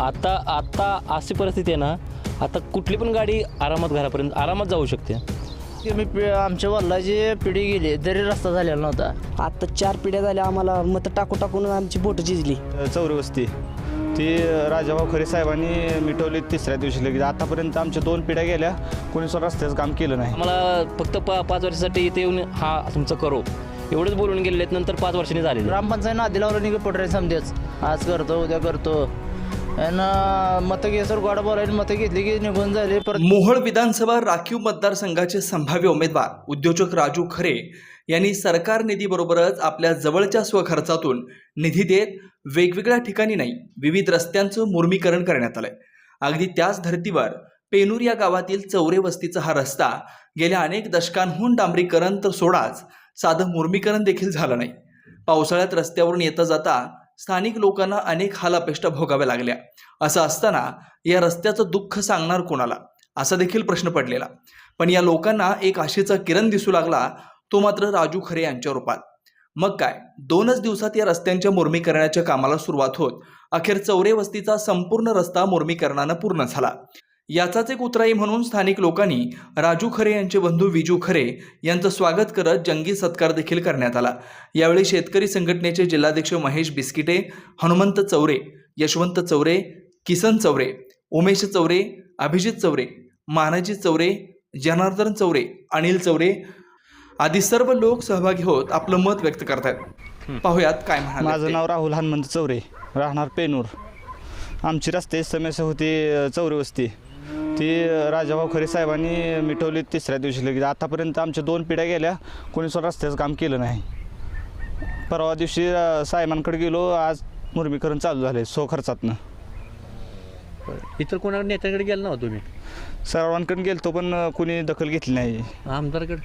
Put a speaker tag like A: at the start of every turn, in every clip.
A: आता आता अशी परिस्थिती आहे ना आता कुठली पण गाडी आरामात घरापर्यंत आरामात जाऊ शकते.
B: की मी पि- आमच्या वडिलाची पिढी गेली तरी रस्ता झालेला नव्हता.
C: आता चार पिढ्या झाल्या आम्हाला मतं टाकू टाकून आमची बोटं झिजली.
D: चौरी वस्ती ती राजाभाऊ खरे साहेबांनी मिटवली तिसऱ्या दिवशी लगेच. आतापर्यंत आमच्या दोन पिढ्या गेल्या कोणी स्वतः रस्त्याचं काम केलं नाही.
A: आम्हाला फक्त पा पाच वर्षासाठी इथे येऊन हा तुमचं करो. एवढंच बोलून गेलेले आहेत नंतर पाच वर्षांनी झालेले
B: ग्रामपंचायत आधी लावलं नाही पटरे समजेच. आज करतो उद्या करतो. आणि मतं घेसर गोडा बोलायला मतं घेतली की निघून झाले परत
E: मोहोळ विधानसभा राखीव मतदारसंघाचे संभाव्य उमेदवार उद्योजक राजू खरे यांनी सरकार निधीबरोबरच आपल्या जवळच्या स्वखर्चातून निधी देत वेगवेगळ्या ठिकाणी नाही विविध रस्त्यांचं मुर्मीकरण करण्यात आलंय. अगदी त्याच धर्तीवर पेनूर या गावातील चौरे वस्तीचा हा रस्ता गेल्या अनेक दशकांहून डांबरीकरण तर सोडाच साधं मुर्मीकरण देखील झालं नाही. पावसाळ्यात रस्त्यावरून येता जाता स्थानिक लोकांना अनेक हालापेष्टा भोगाव्या लागल्या. असं असताना या रस्त्याचं दुःख सांगणार कोणाला? असा देखील प्रश्न पडलेला. पण या लोकांना एक आशेचा किरण दिसू लागला तो मात्र राजू खरे यांच्या रूपात. मग काय? दोनच दिवसात या रस्त्यांच्या मुर्मीकरणाच्या कामाला सुरुवात होत. अखेर चौरे वस्तीचा संपूर्ण रस्ता मुर्मीकरणानं पूर्ण झाला. याचाच एक उतराई म्हणून स्थानिक लोकांनी राजू खरे यांचे बंधू विजू खरे यांचं स्वागत करत जंगी सत्कार देखील करण्यात आला. यावेळी शेतकरी संघटनेचे जिल्हाध्यक्ष महेश बिस्किटे हनुमंत चौरे यशवंत चौरे किसन चौरे उमेश चौरे अभिजित चौरे मानाजी चौरे जनार्दन चौरे अनिल चौरे आदी सर्व लोक सहभागी होत आपलं मत व्यक्त करतायत. पाहुयात काय म्हणाले
D: माझं. नाव राहुल हनुमंत चौरे राहणार पेनूर. आमची रस्त्याची समस्या होती चौरी वस्ती ती राजाभाऊ खरे साहेबांनी मिटवली तिसऱ्या दिवशी लगेच. आतापर्यंत आमच्या दोन पिढ्या गेल्या कोणी स्वतः रस्त्याचं काम केलं नाही. परवा दिवशी साहेबांकडे गेलो आज मुर्मीकरण चालू झाले सो खर्चातनं.
F: इतर कोणाकडे नेत्याकडे गेला नव्हता तुम्ही?
D: सर्वांकडे गेलतो पण कोणी दखल घेतली नाही.
F: आमदारकडे?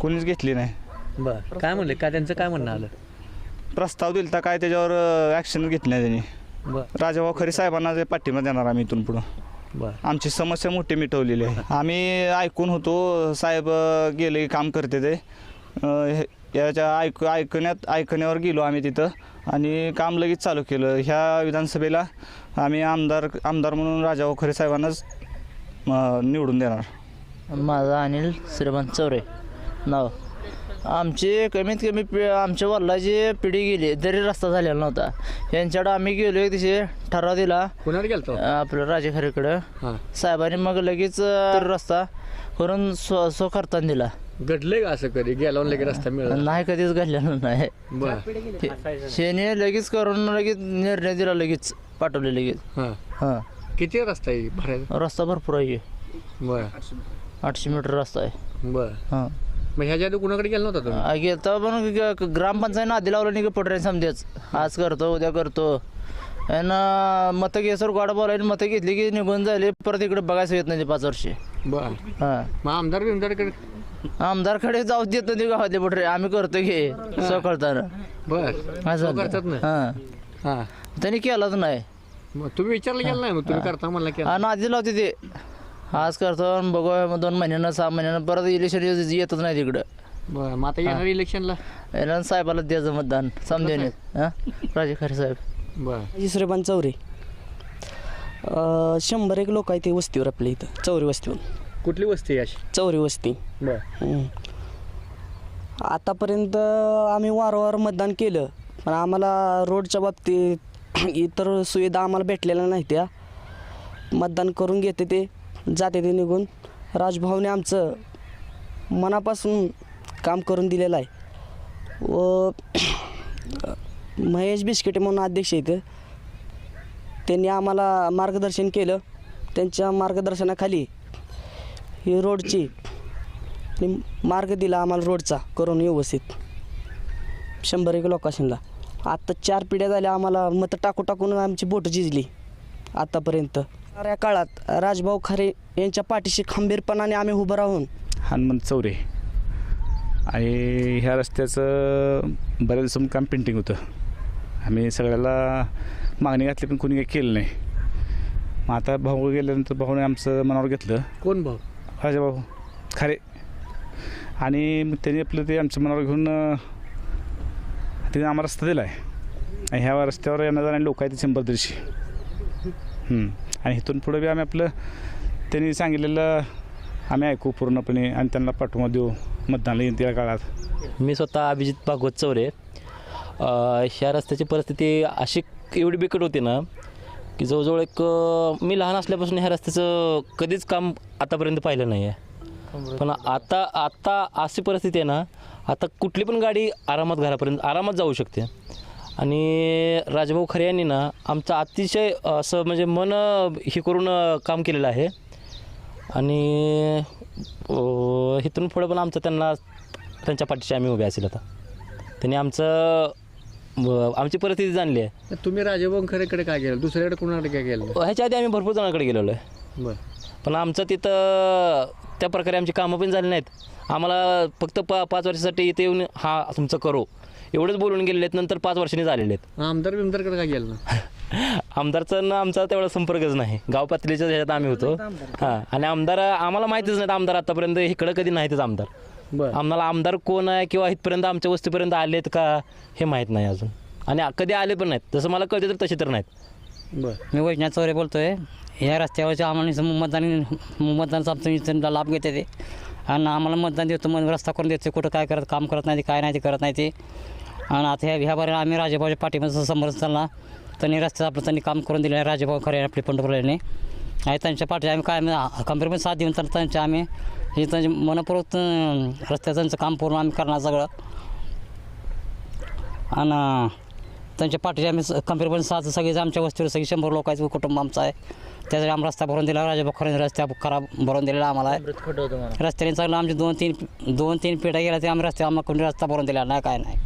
D: कोणीच घेतली नाही.
F: बर. काय म्हणले? काय त्यांचं काय म्हणणं आलं?
D: प्रस्ताव दिला काय त्याच्यावर ॲक्शन घेतली नाही त्यांनी.
F: बर.
D: राजाभाऊ खरे साहेबांना जे पाठिंबा देणार आम्ही इथून पुढं.
F: बर.
D: आमची समस्या मोठी मिटवलेली आहे. आम्ही ऐकून होतो साहेब अ, गेले काम करते ते. अ, हे- याच्या ऐक ऐकण्यात ऐकण्यावर गेलो आम्ही तिथं आणि काम लगेच चालू केलं. ह्या विधानसभेला आम्ही आमदार आमदार म्हणून राजाभाऊ खरे साहेबांनाच अ, निवडून देणार.
B: माझा अनिल श्रीमंत चौरे. नाव. आमची कमीत कमी पि आमच्या वडिलाची पिढी गेली तरी रस्ता झालेला नव्हता. यांच्याकडं आम्ही गेलो एक दिवशी ठराव दिला.
F: कोणाकडे गेलतो?
B: आपलं राजे खरेकडं.
F: हां.
B: साहेबांनी मग लगेच अं, रस्ता करून स्व स्वखर्चाने दिला.
F: घडले का असं कधी? गेला लगेच रस्ता मिळाला?
B: नाही कधीच घडलेलं नाही.
F: बर.
B: शेने लगेच करून लगेच निर्णय दिला लगेच पाठवले लगेच.
F: हां.
B: हां.
F: किती रस्ता आहे भरायचा?
B: रस्ता भरपूर आहे.
F: बर.
B: आठशे मीटर रस्ता आहे.
F: बर.
B: हां.
F: मग ह्याच्या आधी कुणाकडे गेला नव्हता तुम्ही?
B: गेलं पण ग- ग्रामपंचायत आधी लावलं नाही की पटरे समजेच आज करतो उद्या करतो. आणि मतं घेसर गोडा बोलायला मतं घेतली की निघून झाले परत इकडे बघायचं येत नाही ते पाच वर्षे.
F: बर.
B: हां.
F: मग आमदार बिमदारकडे
B: आमदारकडे? जाऊ देत नाही ते गावातले पटरे? आम्ही करतो घे सकाळताना.
F: बर. करतात ना?
B: हां.
F: हां.
B: त्यांनी केलाच नाही.
F: मग तुम्ही विचारलं गेला नाही? मग तुम्ही करता म्हणला
B: आणि आधी लावते ते. आज करतो आणि बघू मग दोन महिन्यानं सहा महिन्यानं परत इलेक्शन येतच नाही तिकडं
F: बर मग आता येणार इलेक्शनला
B: साहेबाला द्यायचं मतदान समजेन हां? राजे खरे साहेब.
F: बर.
C: श्रीमान चौरे. अं, शंभर एक लोक आहेत ते वस्तीवर आपल्या इथं चौरी वस्तीवर
F: कुठली वस्ती आहे अशी?
C: चौरी वस्ती.
F: बर.
C: हम्म. आतापर्यंत आम्ही वारंवार मतदान केलं पण आम्हाला रोडच्या बाबतीत इतर सुविधा आम्हाला भेटलेल्या नाही त्या मतदान करून घेते ते. जाते ते निघून. राजभाऊने आमचं मनापासून काम करून दिलेलं आहे. व महेश बिस्किटे म्हणून अध्यक्ष आहेत. त्यांनी आम्हाला मार्गदर्शन केलं. त्यांच्या मार्गदर्शनाखाली ही रोडची मार्ग दिला आम्हाला रोडचा करून व्यवस्थित. शंभर एक लोकेशनला. आत्ता चार पिढ्या झाल्या आम्हाला मतं टाकू टाकून आमची बोटं झिजली आतापर्यंत. या काळात राजभाऊ खरे यांच्या पाठीशी खंबीरपणाने आम्ही उभं राहून
G: हनुमंत चौरे. आणि ह्या रस्त्याचं बऱ्याच दिवसांनी काम पेंटिंग होतं. आम्ही सगळ्याला मागणी घातली पण कोणी काही केलं नाही. मग आता भाऊ गेल्यानंतर भाऊने आमचं मनावर घेतलं.
F: कोण भाऊ?
G: राजाभाऊ खरे. आणि मग त्यांनी आपलं ते आमच्या मनावर घेऊन त्यांनी आम्हाला रस्ता दिला आहे आणि ह्या रस्त्यावर येणं जाणारे लोक आहेत शंभर दीडशे. हं. आणि इथून पुढं बी आम्ही आपलं त्यांनी सांगितलेलं आम्ही ऐकू पूर्णपणे आणि त्यांना पाठिंबा देऊ मतदानाला येईल काळात.
A: मी स्वतः अभिजित भागवत चौरे. ह्या रस्त्याची परिस्थिती अशी एवढी बिकट होती ना की जवळजवळ एक मी लहान असल्यापासून ह्या रस्त्याचं कधीच काम आतापर्यंत पाहिलं नाही आहे पण आता आता अशी परिस्थिती आहे ना आता कुठली पण गाडी आरामात घरापर्यंत आरामात जाऊ शकते. आणि राजभाऊ खरे यांनी ना आमचं अतिशय असं म्हणजे मन हे करून काम केलेलं आहे. आणि इथून पुढं पण आमचं त्यांना त्यांच्या पाठीशी आम्ही उभे असेल आता. त्यांनी आमचं आमची परिस्थिती जाणली आहे.
F: तुम्ही राजाभाऊ खरेकडे काय गेलं दुसऱ्याकडे कोणाकडे काय गेलं
A: ह्याच्या आधी आम्ही भरपूर जणांकडे गेलेलो आहे.
F: बरं.
A: पण आमचं तिथं त्या प्रकारे आमची कामं पण झाली नाहीत. आम्हाला फक्त पा पाच वर्षासाठी इथे येऊन हा तुमचं करो. एवढंच बोलून गेलेले आहेत नंतर पाच वर्षांनी झालेले आहेत
F: आमदार बिमदारकडे काय गेलं ना
A: आमदारचा ना आमचा तेवढा संपर्कच नाही. गाव पातळीच्या ह्याच्यात आम्ही होतो. हां आणि आमदार आम्हाला माहितीच नाहीत आमदार आतापर्यंत. इकडं कधी नाहीतच आमदार.
F: बरं.
A: आम्हाला आमदार कोण आहे किंवा इथपर्यंत आमच्या वस्तीपर्यंत आलेत का हे माहीत नाही अजून. आणि कधी आले पण नाहीत. जसं मला कळते तर तसे तर नाहीत.
F: बरं.
H: मी वैजनाथ चौरे बोलतो आहे ह्या रस्त्यावरच्या आम्हाला इथं मतदान मतदानाचा आमचं लाभ घेते ते. आणि आम्हाला मतदान देतो मग रस्ता करून देतो कुठं काय करत काम करत नाही ते काय नाही ते करत नाही ते. आणि आता ह्या ह्या बारे आम्ही राजेभाऊच्या पाठीमध्ये समोर चालला. त्यांनी रस्त्याचं आपलं त्यांनी काम करून दिलं. राजेभाऊ खरे आपले पंढरपूरने आणि त्यांच्या पाठी आम्ही काय कंपनीमध्ये साथ देऊन तर त्यांच्या आम्ही हे त्यांचे मनपूर्वक रस्त्यात रस्त्याचं त्यांचं काम पूर्ण आम्ही करणार सगळं. आणि त्यांच्या पाठीचे आम्ही कंपेअरपर्यंत सात सगळे आमच्या वस्तीवर सगळी शंभर लोकांचं कुटुंब आमचं आहे. त्यासाठी आम्ही रस्ता भरून दिला राजा बखरांनी रस्ता खराब भरून दिलेला आम्हाला. आहे रस्त्याने चांगलं आमचे दोन तीन दोन तीन पिढ्या गेल्या ते आम्ही रस्ते आम्हाला कोणी रस्ता भरून दिला नाही काय नाही.